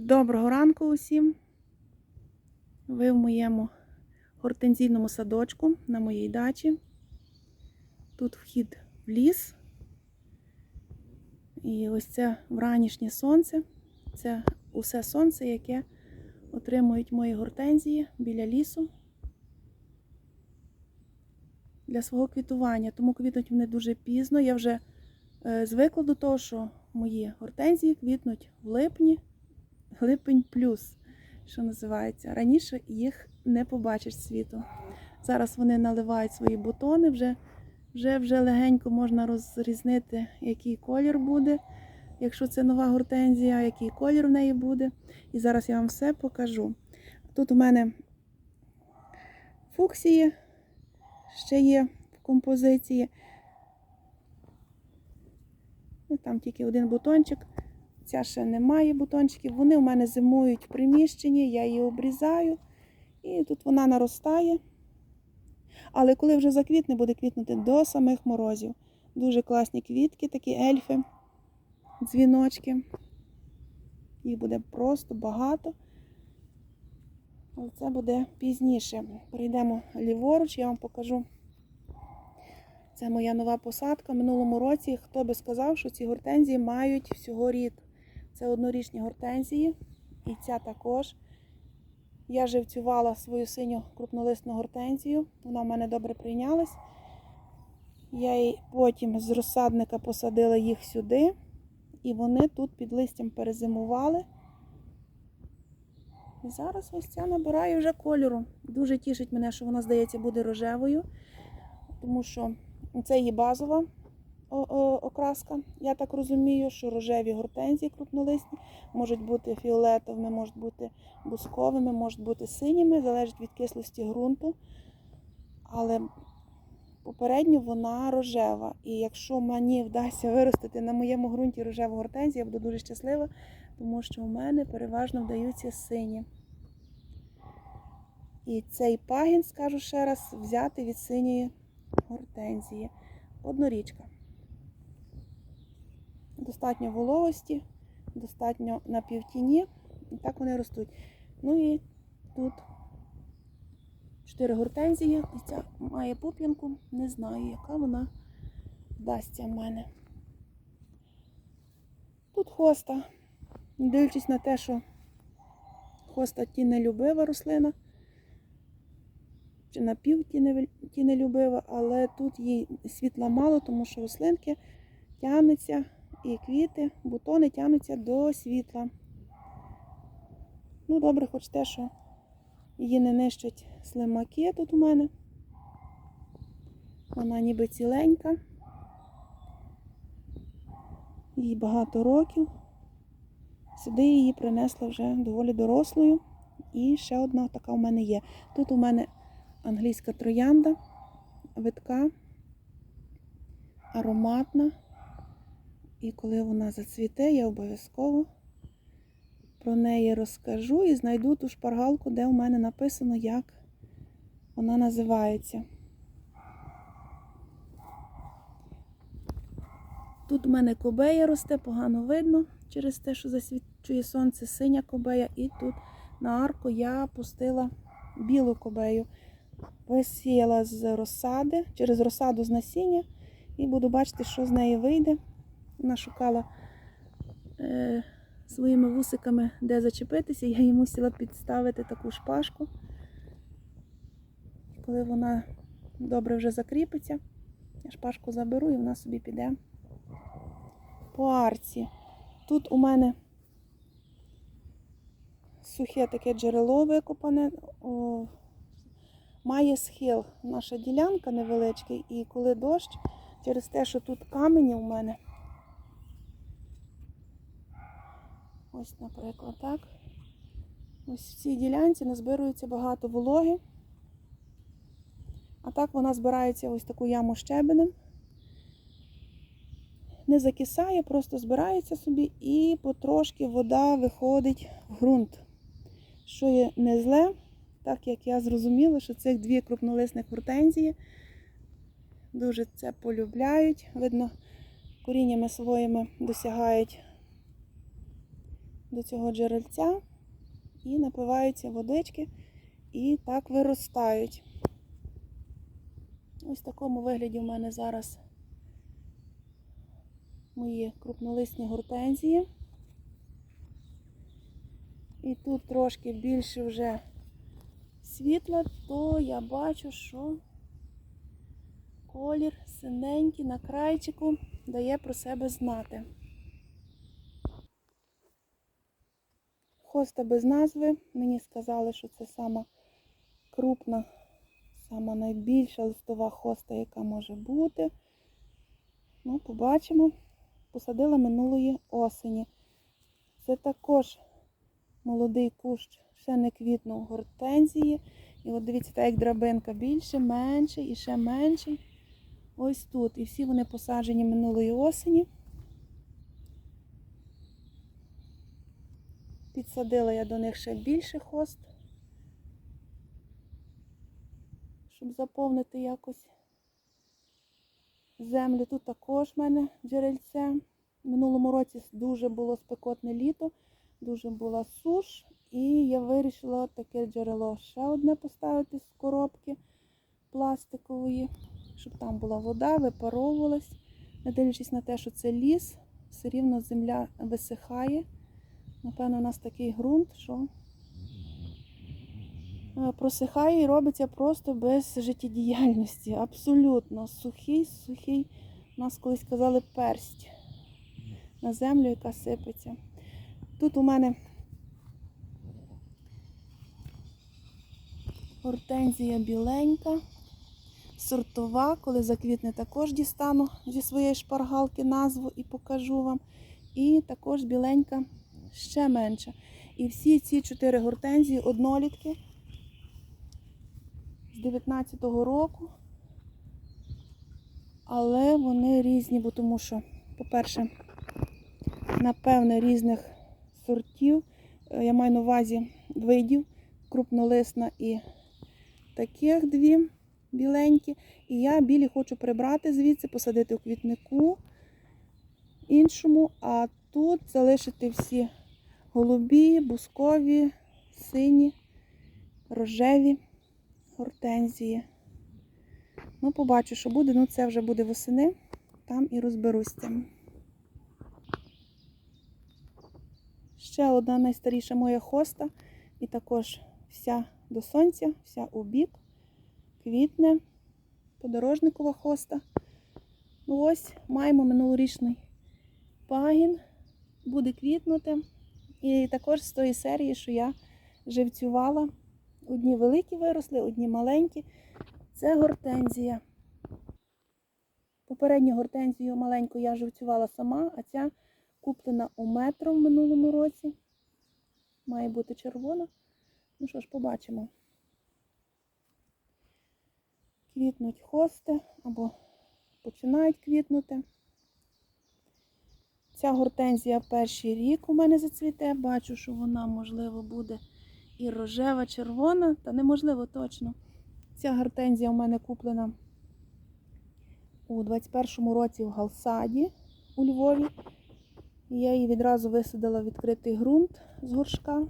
Доброго ранку усім. Ви в моєму гортензійному садочку на моїй дачі. Тут вхід в ліс. І ось це вранішнє сонце. Це усе сонце, яке отримують мої гортензії біля лісу для свого квітування. Тому квітнуть вони дуже пізно. Я вже е, звикла до того, що мої гортензії квітнуть в липні, липень плюс, що називається. Раніше їх не побачиш світу. Зараз вони наливають свої бутони, вже, вже, вже легенько можна розрізнити, який колір буде. Якщо це нова гортензія, який колір в неї буде. І зараз я вам все покажу. Тут у мене фуксії ще є в композиції. Ну, Там тільки один бутончик. Ця ще немає бутончиків. Вони у мене зимують в приміщенні, я її обрізаю. І тут вона наростає. Але коли вже заквітне, буде квітнути до самих морозів. Дуже класні квітки, такі ельфи, дзвіночки. Їх буде просто багато. Але це буде пізніше. Перейдемо ліворуч, я вам покажу. Це моя нова посадка. Минулому році хто би сказав, що ці гортензії мають всього рід. Це однорічні гортензії, і ця також. Я живцювала свою синю крупнолисну гортензію. Вона в мене добре прийнялась. Я її потім з розсадника посадила їх сюди, і вони тут під листям перезимували. І зараз ось ця набирає вже кольору. Дуже тішить мене, що вона, здається, буде рожевою, тому що це її базова окраска. Я так розумію, що рожеві гортензії крупнолисні можуть бути фіолетовими, можуть бути бусковими, можуть бути синіми, залежить від кислості ґрунту. Але попередньо вона рожева. І якщо мені вдасться виростити на моєму ґрунті рожеву гортензію, я буду дуже щаслива, тому що у мене переважно вдаються сині. І цей пагін, скажу ще раз, взяти від синьої гортензії. Однорічка. Достатньо вологості, достатньо на півтіні. І так вони ростуть. Ну і тут чотири гортензії. Ось ця має пуп'янку. Не знаю, яка вона вдасться в мене. Тут хоста. Не дивлячись на те, що хоста тінелюбива рослина чи напів тінелюбива, але тут їй світла мало, тому що рослинки тягнуться і квіти, бутони тягнуться до світла. Ну, добре, хоч те, що її не нищать слимаки тут у мене. Вона ніби ціленька. Їй багато років. Сюди її принесла вже доволі дорослою. І ще одна така у мене є. Тут у мене англійська троянда, витка, ароматна. І коли вона зацвіте, я обов'язково про неї розкажу і знайду ту шпаргалку, де у мене написано, як вона називається. Тут у мене кобея росте, погано видно через те, що засвічує сонце, синя кобея. І тут на арку я пустила білу кобею. Висіяла з розсади, через розсаду з насіння, і буду бачити, що з неї вийде. Вона шукала е, своїми вусиками, де зачепитися. Я їй мусила підставити таку шпажку. Коли вона добре вже закріпиться, я шпажку заберу і вона собі піде по арці. Тут у мене сухе таке джерело викопане. О, Має схил наша ділянка невеличкий, і коли дощ, через те, що тут камені у мене, ось, наприклад, так, ось в цій ділянці назбирується багато вологи, а так вона збирається ось таку яму щебенем, не закисає, просто збирається собі і потрошки вода виходить в ґрунт, що є не зле. Так як я зрозуміла, що цих дві крупнолисних гортензії дуже це полюбляють. Видно, коріннями своїми досягають до цього джерельця і напиваються водички і так виростають. Ось в такому вигляді у мене зараз мої крупнолисні гортензії. І тут трошки більше вже світла, то я бачу, що колір синенький на крайчику дає про себе знати. Хоста без назви. Мені сказали, що це сама крупна, сама найбільша листова хоста, яка може бути. Ну, побачимо. Посадила минулої осені. Це також молодий кущ, ще не квітнув гортензії. І от дивіться, так як драбинка більше, менше і ще менший. Ось тут. І всі вони посаджені минулої осені. Підсадила я до них ще більше хост, щоб заповнити якось землю. Тут також в мене джерельце. В минулому році дуже було спекотне літо, дуже була суш. І я вирішила таке джерело ще одне поставити з коробки пластикової, щоб там була вода, випаровувалась. Не дивлячись на те, що це ліс, все рівно земля висихає. Напевно, у нас такий ґрунт, що е, просихає і робиться просто без життєдіяльності. Абсолютно сухий, сухий. У нас колись казали персть на землю, яка сипеться. Тут у мене гортензія біленька, сортова, коли заквітне, також дістану зі своєї шпаргалки назву і покажу вам. І також біленька ще менша. І всі ці чотири гортензії однолітки з 19-го року. Але вони різні, бо тому що, по-перше, напевне, різних сортів. Е, Я маю на увазі видів, крупнолисна і таких дві біленькі. І я білі хочу прибрати звідси, посадити у квітнику іншому, а тут залишити всі голубі, бускові, сині, рожеві гортензії. Ну, побачу, що буде. Ну, це вже буде восени, там і розберусь цим. Ще одна найстаріша моя хоста. І також вся до сонця, вся у бік, квітне, подорожникова хоста. Ну ось маємо минулорічний пагін, буде квітнути. І також з тої серії, що я живцювала. Одні великі виросли, одні маленькі. Це гортензія. Попередню гортензію маленьку я живцювала сама, а ця куплена у метро в минулому році. Має бути червона. Ну що ж, побачимо. Квітнуть хости або починають квітнути. Ця гортензія перший рік у мене зацвіте. Бачу, що вона, можливо, буде і рожева, червона, та неможливо точно. Ця гортензія у мене куплена у 21-му році в Галсаді у Львові. Я її відразу висадила в відкритий ґрунт з горшка.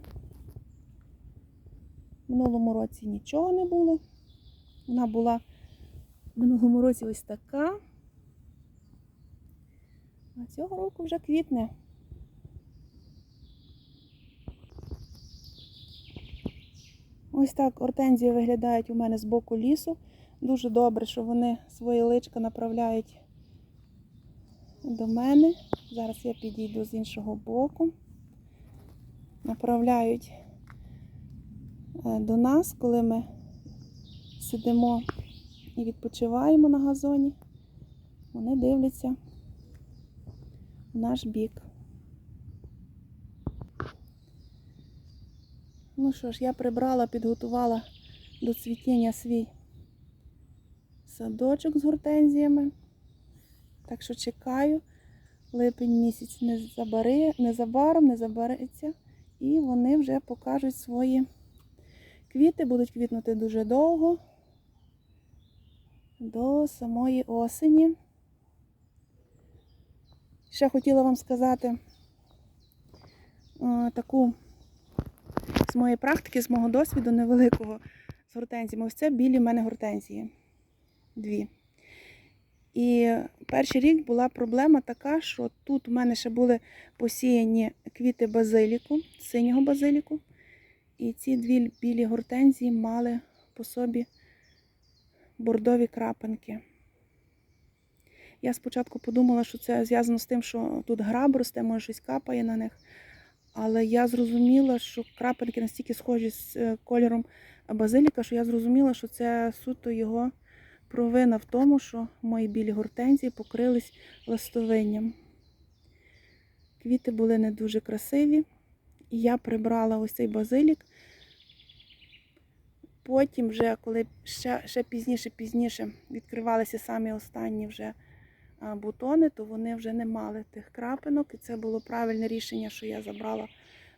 Минулому році нічого не було. Вона була в минулому році ось така. А цього року вже квітне. Ось так гортензії виглядають у мене з боку лісу. Дуже добре, що вони свої личка направляють до мене. Зараз я підійду з іншого боку. Направляють е, до нас, коли ми сидимо і відпочиваємо на газоні. Вони дивляться наш бік. Ну що ж, я прибрала, підготувала до цвітіння свій садочок з гортензіями. Так що чекаю. Липень місяць не забари, незабаром не забариться. І вони вже покажуть свої квіти, будуть квітнути дуже довго, до самої осені. Ще хотіла вам сказати, таку з моєї практики, з мого досвіду невеликого з гортензіями. Ось це білі в мене гортензії. Дві. І перший рік була проблема така, що тут у мене ще були посіяні квіти базиліку, синього базиліку. І ці дві білі гортензії мали по собі бордові крапинки. Я спочатку подумала, що це зв'язано з тим, що тут граб росте, може щось капає на них. Але я зрозуміла, що крапинки настільки схожі з е, кольором базиліка, що я зрозуміла, що це суто його провина в тому, що мої білі гортензії покрились листовинням. Квіти були не дуже красиві. І я прибрала ось цей базилік. Потім, вже, коли ще, ще пізніше, пізніше відкривалися самі останні вже бутони, то вони вже не мали тих крапинок. І це було правильне рішення, що я забрала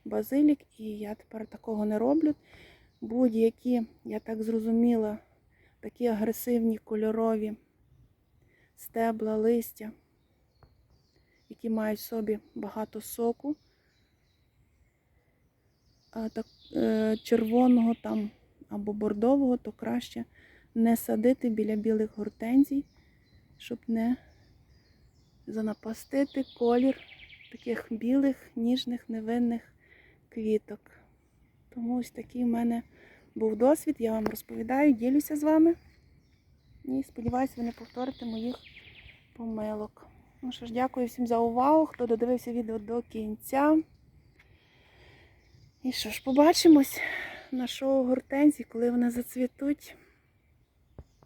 базилік, і я тепер такого не роблю. Будь-які, я так зрозуміла, такі агресивні кольорові стебла, листя, які мають в собі багато соку, так, е, червоного там або бордового, то краще не садити біля білих гортензій, щоб не занапастити колір таких білих, ніжних, невинних квіток. Тому ось такий в мене був досвід, я вам розповідаю, ділюся з вами. І сподіваюся, ви не повторите моїх помилок. Ну що ж, дякую всім за увагу, хто додивився відео до кінця. І що ж, побачимось на шоу гортензії, коли вони зацвітуть.